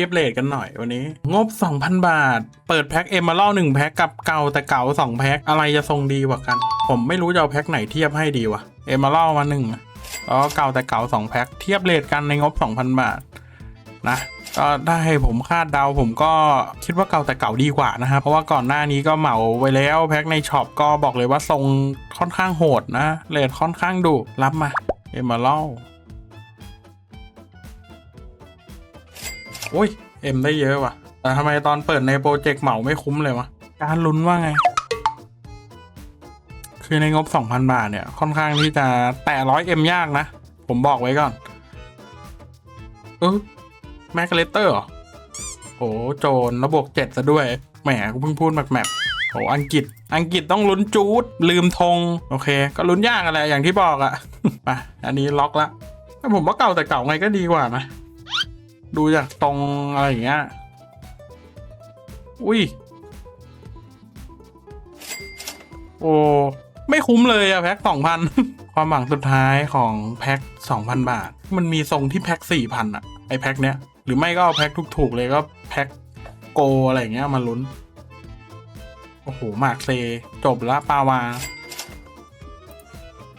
ทียบเลทกันหน่อยวันนี้ งบ 2,000 บาท เปิดแพ็คเอมมาล่อหนึ่งแพ็คกับเก่าแต่เก่าสองแพ็คอะไรจะทรงดีกว่ากัน ผมไม่รู้จะเอาแพ็คไหนเทียบให้ดีวะเอมมาล่อมาหนึ่งแล้วเก่าแต่เก่าสองแพ็คเทียบเลทกันในงบ 2,000 บาทนะก็ได้ผมคาดเดาผมก็คิดว่าเก่าแต่เก่าดีกว่านะครับเพราะว่าก่อนหน้านี้ก็เหมาไว้แล้วแพ็คในช็อปก็บอกเลยว่าทรงค่อนข้างโหดนะเลทค่อนข้างดุรับมาเอมมาล่อ อ้ยเอ็มได้เยอะว่ะ แต่ทำไมตอนเปิดในโปรเจกต์เหมาไม่คุ้มเลยวะ การลุ้นว่าไง คือในงบ 2,000 บาทเนี่ย ค่อนข้างที่จะแตะร้อยเอ็มยากนะ ผมบอกไว้ก่อน เออแมกเลเตอร์เหรอโอ้โจรระบบเจ็ดซะด้วย แหมกูเพิ่งพูดแมปแมปโอ้อังกฤษ อังกฤษต้องลุ้นจูด ลืมธง โอเค ก็ลุ้นยากอะไรอย่างที่บอกอะไปอันนี้ล็อกละแต่ผมว่าเก่าแต่เก่าไงก็ดีกว่านะ ดูจากตรงอะไรอย่างเงี้ย อุ้ย โอ้ ไม่คุ้มเลยอะแพ็คสองพัน ความหวังสุดท้ายของแพ็คสองพันบาท มันมีทรงที่แพ็คสี่พันอะไอแพ็คเนี้ย หรือไม่ก็เอาแพ็คถูกๆเลยก็แพ็คโกอะไรอย่างเงี้ยมาลุ้น โอ้โหหมากเซ จบละปาวา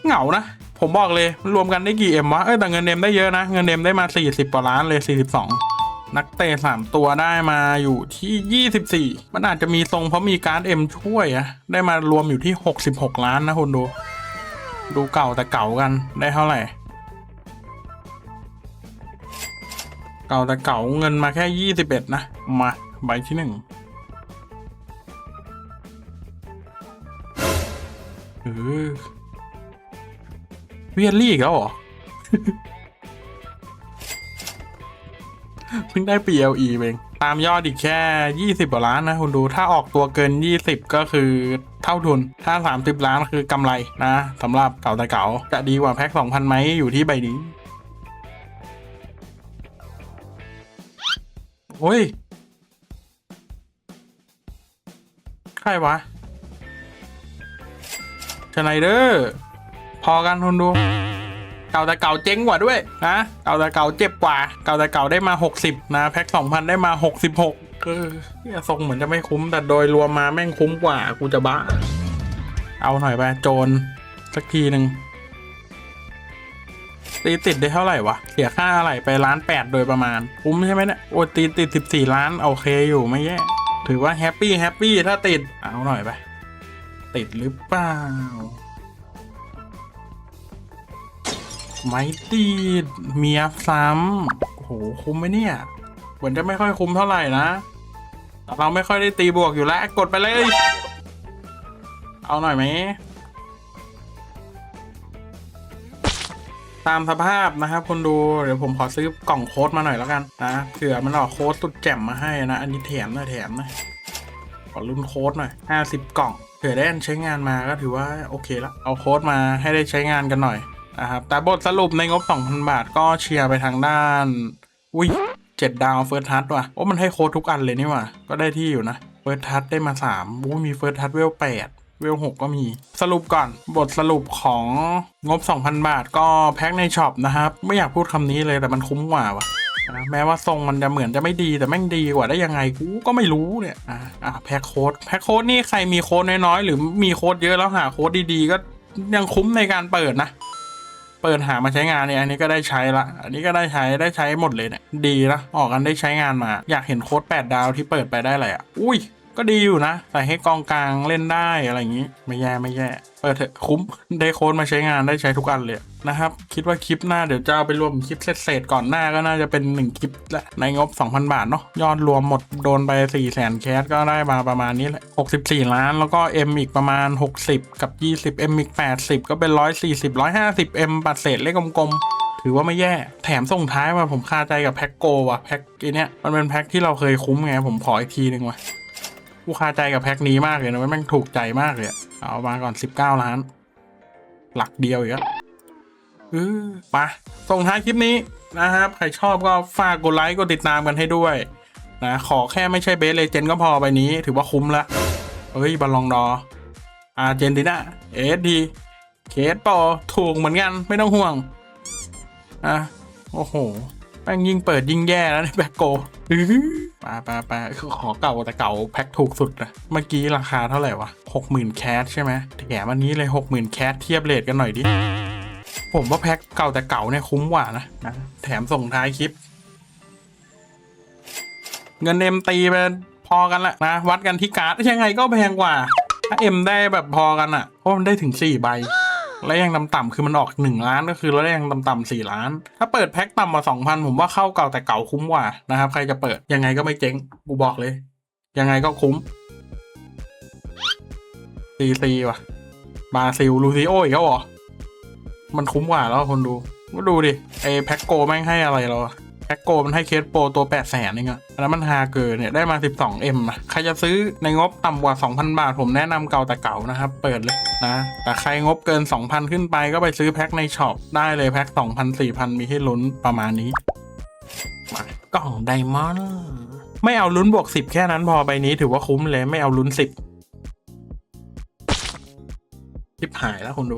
เหงานะ ผมบอกเลยรวมกันได้กี่เอ็มวะ เอ้ยแต่เงินเอ็มได้เยอะนะ เงินเอ็มได้มา 40กว่าล้านเลย 42 นักเตะสามตัวได้มาอยู่ที่ 24 มันอาจจะมีทรงเพราะมีการ์ดเอ็มช่วยอะได้มารวมอยู่ที่ 66 ล้านนะคุณดู ดูเก่าแต่เก่ากันได้เท่าไหร่ เก่าแต่เก่าเงินมาแค่ 21 นะ มาใบที่หนึ่งเออ เวียนลี่อีกแล้วเหรอเพิ่งได้ PLE เองตามยอดอีกแค่ 20กว่าล้านนะคุณดูถ้าออกตัวเกิน 20 ก็คือเท่าทุน ถ้า 30 ล้านคือกำไรนะสำหรับเก่าแต่เก่าจะดีกว่าแพ็ค2,000ไหมอยู่ที่ใบนี้โอ้ยใครวะชไนเดอร์ พอกันคุณดู เก่าแต่เก่าเจ๊งกว่าด้วยนะเก่าแต่เก่าเจ็บกว่า เก่าแต่เก่าได้มา 60 นะแพ็ค2,000 ได้มา 66เออเนี่ยทรงเหมือนจะไม่คุ้มแต่โดยรวมมาแม่งคุ้มกว่ากูจะบ้า เอาหน่อยไปโจรสักทีหนึ่งตีติดได้เท่าไหร่วะ เสียค่าอะไรไปล้านแปดโดยประมาณ คุ้มใช่ไหมเนี่ย โอ้ตีติดสิบสี่ล้านโอเคอยู่ไม่แย่ ถือว่าแฮปปี้แฮปปี้ถ้าติด เอาหน่อยไป ติดหรือเปล่า ไม่ติดเมียซ้ำโอ้โหคุ้มไหมเนี่ย เหมือนจะไม่ค่อยคุ้มเท่าไหร่นะ เราไม่ค่อยได้ตีบวกอยู่แล้ว กดไปเลย เอาหน่อยไหม ตามสภาพนะครับคนดูเดี๋ยวผมขอซื้อกล่องโค้ดมาหน่อยแล้วกันนะเผื่อมันออกโค้ดสุดแจ่มมาให้นะ อันนี้แถมหน่อยแถมหน่อยขอรุ่นโค้ดหน่อยห้าสิบกล่องเผื่อได้อันใช้งานมาก็ถือว่าโอเคละเอาโค้ดมาให้ได้ใช้งานกันหน่อย นะครับแต่บทสรุปในงบ 2,000 บาทก็เชียร์ไปทางด้าน อุ้ยเจ็ดดาวเฟิร์สทัชว่ะโอ้มันให้โค้ดทุกอันเลยนี่ว่ะก็ได้ที่อยู่นะเฟิร์สทัชได้มา3อู้มีเฟิร์สทัชเวล8เวล6ก็มีสรุปก่อนบทสรุปของงบ 2,000 บาทก็แพ็คในช็อปนะครับ ไม่อยากพูดคำนี้เลยแต่มันคุ้มกว่าว่ะนะแม้ว่าทรงมันจะเหมือนจะไม่ดีแต่แม่งดีกว่าได้ยังไงกูก็ไม่รู้เนี่ยอะอะแพ็คโค้ดแพ็คโค้ดนี่ใครมีโค้ดน้อยๆ หรือมีโค้ดเยอะแล้วหาโค้ดดีๆ ก็ยังคุ้มในการเปิดนะ เปิดหามาใช้งานเนี่ยอันนี้ก็ได้ใช้ละ อันนี้ก็ได้ใช้ได้ใช้หมดเลยเนี่ยดีละออกกันได้ใช้งานมา อยากเห็นโค้ด8 ดาวที่เปิดไปได้เลยอะอุ้ย ก็ดีอยู่นะ ใส่ให้กองกลางเล่นได้อะไรอย่างนี้ ไม่แย่ไม่แย่เปิดเถอะคุ้มได้โค้ดมาใช้งานได้ใช้ทุกอันเลยนะครับ คิดว่าคลิปหน้าเดี๋ยวจะเอาไปรวมคลิปเศษๆก่อนหน้าก็น่าจะเป็น 1 คลิปแหละในงบ 2,000 บาทเนาะยอดรวมหมดโดนไป 4 0 0 0 0 0แคสก็ได้มาประมาณนี้แหละ 64 ล้าน แล้วก็ M อีกประมาณ 60 กับ 20 M อีก 80 ก็เป็น 140 150 M ปัดเศษเลขกลมๆถือว่าไม่แย่ แถมส่งท้ายมาผมคาใจกับแพ็กโกว่ะแพ็กไอเนี้ยมันเป็นแพ็กที่เราเคยคุ้มไงผมขออีกทีหนึ่งว่ะ กูคาใจกับแพ็กนี้มากเลยนะแม่งถูกใจมากเลยเอามาก่อน 19 ล้าน หลักเดียวอีกแล้วเออมาส่งท้ายคลิปนี้นะครับ ใครชอบก็ฝากกดไลค์กดติดตามกันให้ด้วยนะขอแค่ไม่ใช่เบสเลเจนก็พอไปนี้ ถือว่าคุ้มละเฮ้ยบอลลองดออาร์เจนตินาเอสดีเคสปอถูกเหมือนกันไม่ต้องห่วง อะ โอ้โห แม่งยิ่งเปิดยิ่งแย่แล้วในแบ็คโกอื้อปาปาปาขอเก่าแต่เก่าแพ็คถูกสุดนะเมื่อกี้ราคาเท่าไหร่วะหกหมื่นแคสใช่ไหมแถมอันนี้เลยหกหมื่นแคสเทียบเลทกันหน่อยดิ ผมว่าแพ็คเก่าแต่เก่าเนี่ยคุ้มกว่านะนะแถมส่งท้ายคลิป เงินเอ็มตีไปพอกันละนะ วัดกันที่การ์ดยังไงก็แพงกว่าถ้าเอ็มได้แบบพอกันอะ่ะเพราะมันได้ถึงสี่ใบ และยังต่ำๆคือมันออกหนึ่งล้านก็คือแล้วยังต่ำๆสี่ล้าน ถ้าเปิดแพ็คต่ำกว่าสองพันผมว่าเข้าเก่าแต่เก่าคุ้มกว่านะครับ ใครจะเปิดยังไงก็ไม่เจ๊งกูบอกเลย ยังไงก็คุ้มซีซีว่ะบาซิลลูซิโออีกแล้วเหรอมันคุ้มกว่าแล้วคนดูก็ดูดิไอแพ็คโกแม่งให้อะไรเรา แพ็คโกมันให้เคสโปรตัว 8 0 0แสนเองอะอันนั้นมันฮาเกินเนี่ยได้มา 12M อะใครจะซื้อในงบต่ำกว่า 2,000 บาท ผมแนะนำเก่าแต่เก่านะครับ เปิดเลยนะ แต่ใครงบเกิน 2,000 ขึ้นไปก็ไปซื้อแพ็คในช็อปได้เลยแพ็ค2,000 4,000 มีให้ลุ้นประมาณนี้ กล่องไดมอนด์ไม่เอาลุ้นบวก 10 แค่นั้นพอใบนี้ถือว่าคุ้มเลยไม่เอาลุ้น 10ทิบหายแล้วคุณดู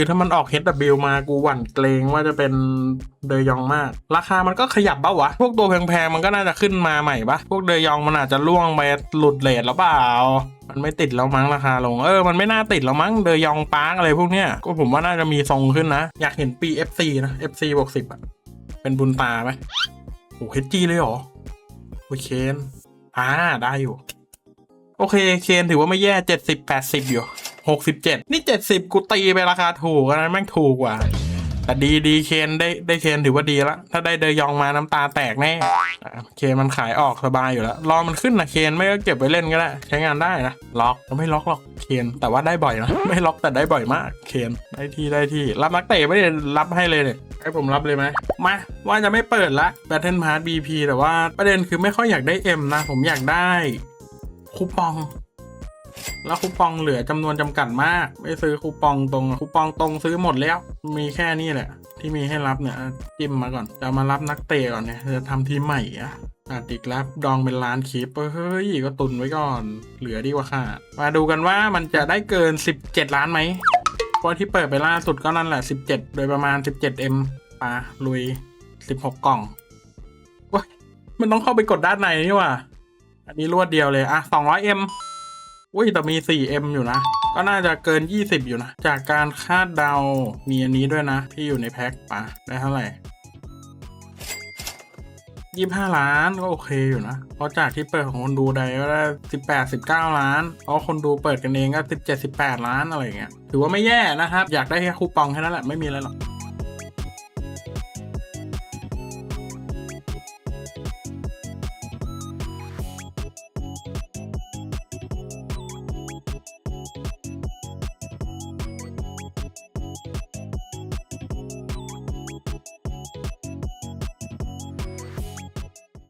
คือถ้ามันออก HW มากูหวั่นเกรงว่าจะเป็นเดยองมาก ราคามันก็ขยับบ้าวะ พวกตัวแพงๆมันก็น่าจะขึ้นมาใหม่ปะพวกเดยองมันอาจจะล่วงไปหลุดเลทแล้วเปล่ามันไม่ติดแล้วมั้งราคาลง เออ มันไม่น่าติดแล้วมั้ง เดยองปาร์กอะไรพวกเนี้ย ก็ผมว่าน่าจะมีทรงขึ้นนะ อยากเห็นปี FC นะ FC บวกสิบอะ เป็นบุญตาไหมโอ้เฮจีเลยเหรอ โอเคนอ่าได้อยู่ โอเค เคนถือว่าไม่แย่เจ็ดสิบแปดสิบอยู่ หกสิบเจ็ดนี่เจ็ดสิบกูตีไปราคาถูกอันนั้นแม่งถูกกว่า แต่ดีดีเคนได้ได้เคนถือว่าดีละถ้าได้เดยองมาน้ำตาแตกแน่เคนมันขายออกสบายอยู่แล้ว รอมันขึ้นนะเคนไม่ก็เก็บไว้เล่นก็ได้ ใช้งานได้นะ ล็อกไม่ล็อกหรอกเคนแต่ว่าได้บ่อยนะ ไม่ล็อกแต่ได้บ่อยมากเคนได้ที่ได้ที่ รับนักเตะไม่ได้รับให้เลยเนี่ยให้ผมรับเลยไหมมาว่าจะไม่เปิดละ Battle Pass BP แต่ว่าประเด็นคือไม่ค่อยอยากได้ M นะ ผมอยากได้คูปอง แล้วคูปองเหลือจำนวนจำกัดมาก ไม่ซื้อคูปองตรงคูปองตรงซื้อหมดแล้ว มีแค่นี้แหละ ที่มีให้รับเนี่ยจิ้มมาก่อนจะมารับนักเตะก่อนเนี่ยจะทำทีใหม่อะอาติกรับดองเป็นล้านคลิปเฮ้ยก็ตุนไว้ก่อน เหลือดีกว่าค่ะ มาดูกันว่ามันจะได้เกิน 17 ล้านไหมเพราะที่เปิดไปล่าสุดก็นั่นแหละ 17 โดยประมาณ 17M ปาลุย 16 กล่องโอ้ยมันต้องเข้าไปกดด้านในนี่ว่ะอันนี้รวดเดียวเลย อะ 200M อุ้ยแต่มี 4M อยู่นะ ก็น่าจะเกิน 20 อยู่นะ จากการคาดเดา มีอันนี้ด้วยนะ ที่อยู่ในแพ็คปะได้เท่าไหร่25ล้านก็โอเคอยู่นะ เพราะจากที่เปิดของคนดูใดก็ได้18 19ล้าน เพราะคนดูเปิดกันเองก็17 18ล้านอะไรอย่างเงี้ย ถือว่าไม่แย่นะครับ อยากได้แค่คูปองแค่นั้นแหละ ไม่มีอะไรหรอก